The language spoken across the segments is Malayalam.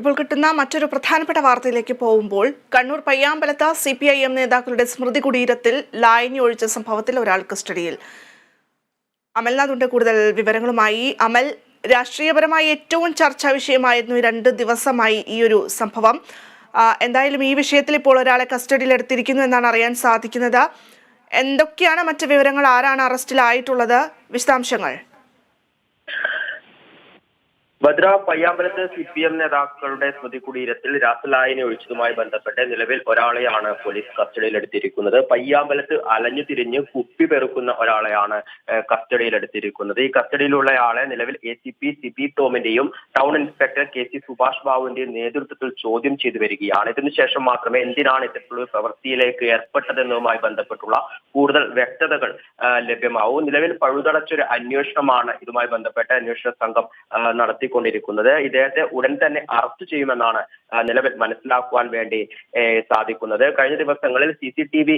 ഇപ്പോൾ കിട്ടുന്ന മറ്റൊരു പ്രധാനപ്പെട്ട വാർത്തയിലേക്ക് പോകുമ്പോൾ കണ്ണൂർ പയ്യാമ്പലത്ത് സി പി ഐ എം നേതാക്കളുടെ സ്മൃതി കുടീരത്തിൽ ലായനി ഒഴിച്ച സംഭവത്തിൽ ഒരാൾ കസ്റ്റഡിയിൽ. അമൽനാഥുണ്ട് കൂടുതൽ വിവരങ്ങളുമായി. അമൽ രാഷ്ട്രീയപരമായി ഏറ്റവും ചർച്ചാ വിഷയമായിരുന്നു രണ്ട് ദിവസമായി ഈ ഒരു സംഭവം. എന്തായാലും ഈ വിഷയത്തിൽ ഇപ്പോൾ ഒരാളെ കസ്റ്റഡിയിൽ എടുത്തിരിക്കുന്നു എന്നാണ് അറിയാൻ സാധിക്കുന്നത്. എന്തൊക്കെയാണ് മറ്റ് വിവരങ്ങൾ? ആരാണ് അറസ്റ്റിലായിട്ടുള്ളത്? വിശദാംശങ്ങൾ. ഭദ്ര പയ്യാമ്പലത്ത് സി പി എം നേതാക്കളുടെ സ്മൃതി കുടീരത്തിൽ രാസലായനി ഒഴിച്ചതുമായി ബന്ധപ്പെട്ട് നിലവിൽ ഒരാളെയാണ് പോലീസ് കസ്റ്റഡിയിലെടുത്തിരിക്കുന്നത്. പയ്യാമ്പലത്ത് അലഞ്ഞു തിരിഞ്ഞ് കുപ്പി പെറുക്കുന്ന ഒരാളെയാണ് കസ്റ്റഡിയിലെടുത്തിരിക്കുന്നത്. ഈ കസ്റ്റഡിയിലുള്ളയാളെ നിലവിൽ A C P C P ടോമിന്റെയും town inspector K C Subhash ബാബുവിന്റെയും നേതൃത്വത്തിൽ ചോദ്യം ചെയ്തു വരികയാണ്. ഇതിനുശേഷം മാത്രമേ എന്തിനാണ് ഇത്തരത്തിലുള്ള പ്രവൃത്തിയിലേക്ക് ഏർപ്പെട്ടതെന്നതുമായി ബന്ധപ്പെട്ടുള്ള കൂടുതൽ വ്യക്തതകൾ ലഭ്യമാവും. നിലവിൽ പഴുതടച്ചൊരു അന്വേഷണമാണ് ഇതുമായി ബന്ധപ്പെട്ട അന്വേഷണ സംഘം ആ, നടത്തിക്കൊണ്ടിരിക്കുന്നത്. ഇദ്ദേഹത്തെ ഉടൻ തന്നെ അറസ്റ്റ് ചെയ്യുമെന്നാണ് നിലവിൽ മനസ്സിലാക്കുവാൻ വേണ്ടി സാധിക്കുന്നത്. കഴിഞ്ഞ ദിവസങ്ങളിൽ സി സി ടി വി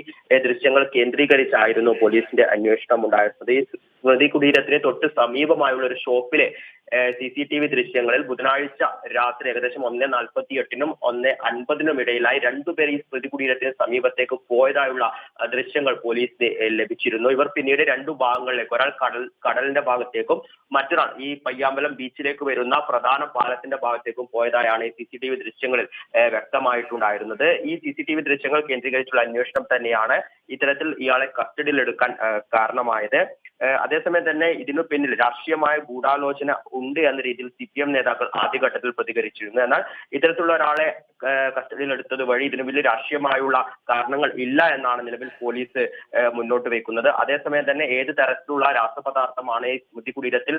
ദൃശ്യങ്ങൾ കേന്ദ്രീകരിച്ചായിരുന്നു പോലീസിന്റെ അന്വേഷണം ഉണ്ടായിരുന്നത് ഈ സ്മൃതി കുടീരത്തിന് തൊട്ട് സമീപമായുള്ള ഒരു ഷോപ്പിലെ സി സി ടി വി ദൃശ്യങ്ങളിൽ ബുധനാഴ്ച രാത്രി ഏകദേശം ഒന്ന് നാൽപ്പത്തി എട്ടിനും ഒന്ന് അൻപതിനും ഇടയിലായി രണ്ടുപേർ ഈ സ്മൃതി കുടീരത്തിന് സമീപത്തേക്ക് പോയതായുള്ള ദൃശ്യങ്ങൾ പോലീസിന് ലഭിച്ചിരുന്നു. ഇവർ പിന്നീട് രണ്ടു ഭാഗങ്ങളിലേക്ക് ഒരാൾ കടൽ കടലിന്റെ ഭാഗത്തേക്കും മറ്റൊരാൾ ഈ പയ്യാമ്പലം ബീച്ചിലേക്ക് വരുന്ന പ്രധാന പാലത്തിന്റെ ഭാഗത്തേക്കും പോയതായാണ് ഈ സി സി ടി വി ദൃശ്യങ്ങളിൽ വ്യക്തമായിട്ടുണ്ടായിരുന്നത്. ഈ സി സി ടി വി ദൃശ്യങ്ങൾ കേന്ദ്രീകരിച്ചുള്ള അന്വേഷണം തന്നെയാണ് ഇത്തരത്തിൽ ഇയാളെ കസ്റ്റഡിയിൽ എടുക്കാൻ കാരണമായത്. അതേസമയം തന്നെ ഇതിനു പിന്നിൽ രാഷ്ട്രീയമായ ഗൂഢാലോചന ഉണ്ട് എന്ന രീതിയിൽ സി പി എം നേതാക്കൾ ആദ്യഘട്ടത്തിൽ പ്രതികരിച്ചിരുന്നു. എന്നാൽ ഇത്തരത്തിലുള്ള ഒരാളെ എടുത്തത് വഴി ഇതിന് വലിയ രാഷ്ട്രീയമായുള്ള കാരണങ്ങൾ ഇല്ല എന്നാണ് നിലവിൽ പോലീസ് മുന്നോട്ട് വെക്കുന്നത്. അതേസമയം തന്നെ ഏത് തരത്തിലുള്ള രാസപദാർത്ഥമാണ് ഈ സ്മൃതി കുടീരത്തിൽ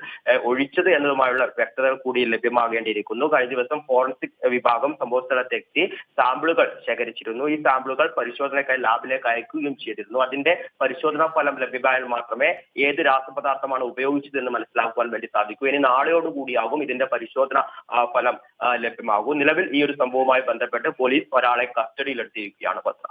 ഒഴിച്ചത് എന്നതുമായുള്ള വ്യക്തത കൂടി ലഭ്യമാകേണ്ടിയിരിക്കുന്നു. കഴിഞ്ഞ ദിവസം ഫോറൻസിക് വിഭാഗം സംഭവസ്ഥലത്തെത്തി സാമ്പിളുകൾ ശേഖരിച്ചിരുന്നു. ഈ സാമ്പിളുകൾ പരിശോധനയ്ക്കായി ലാബിലേക്ക് അയക്കുകയും ചെയ്തിരുന്നു. അതിന്റെ പരിശോധനാ ഫലം ലഭ്യമായാൽ മാത്രമേ ഏത് രാസപദാർത്ഥമാണ് ഉപയോഗിച്ചതെന്ന് മനസ്സിലാക്കുവാൻ വേണ്ടി സാധിക്കൂ. ഇനി നാളെയോടുകൂടിയാകും ഇതിന്റെ പരിശോധന ഫലം ലഭ്യമാകും. നിലവിൽ ഈ ഒരു സംഭവവുമായി ബന്ധപ്പെട്ട് പോലീസ് ഒരാളെ കസ്റ്റഡിയിലെടുത്തിരിക്കുകയാണ് പത്ര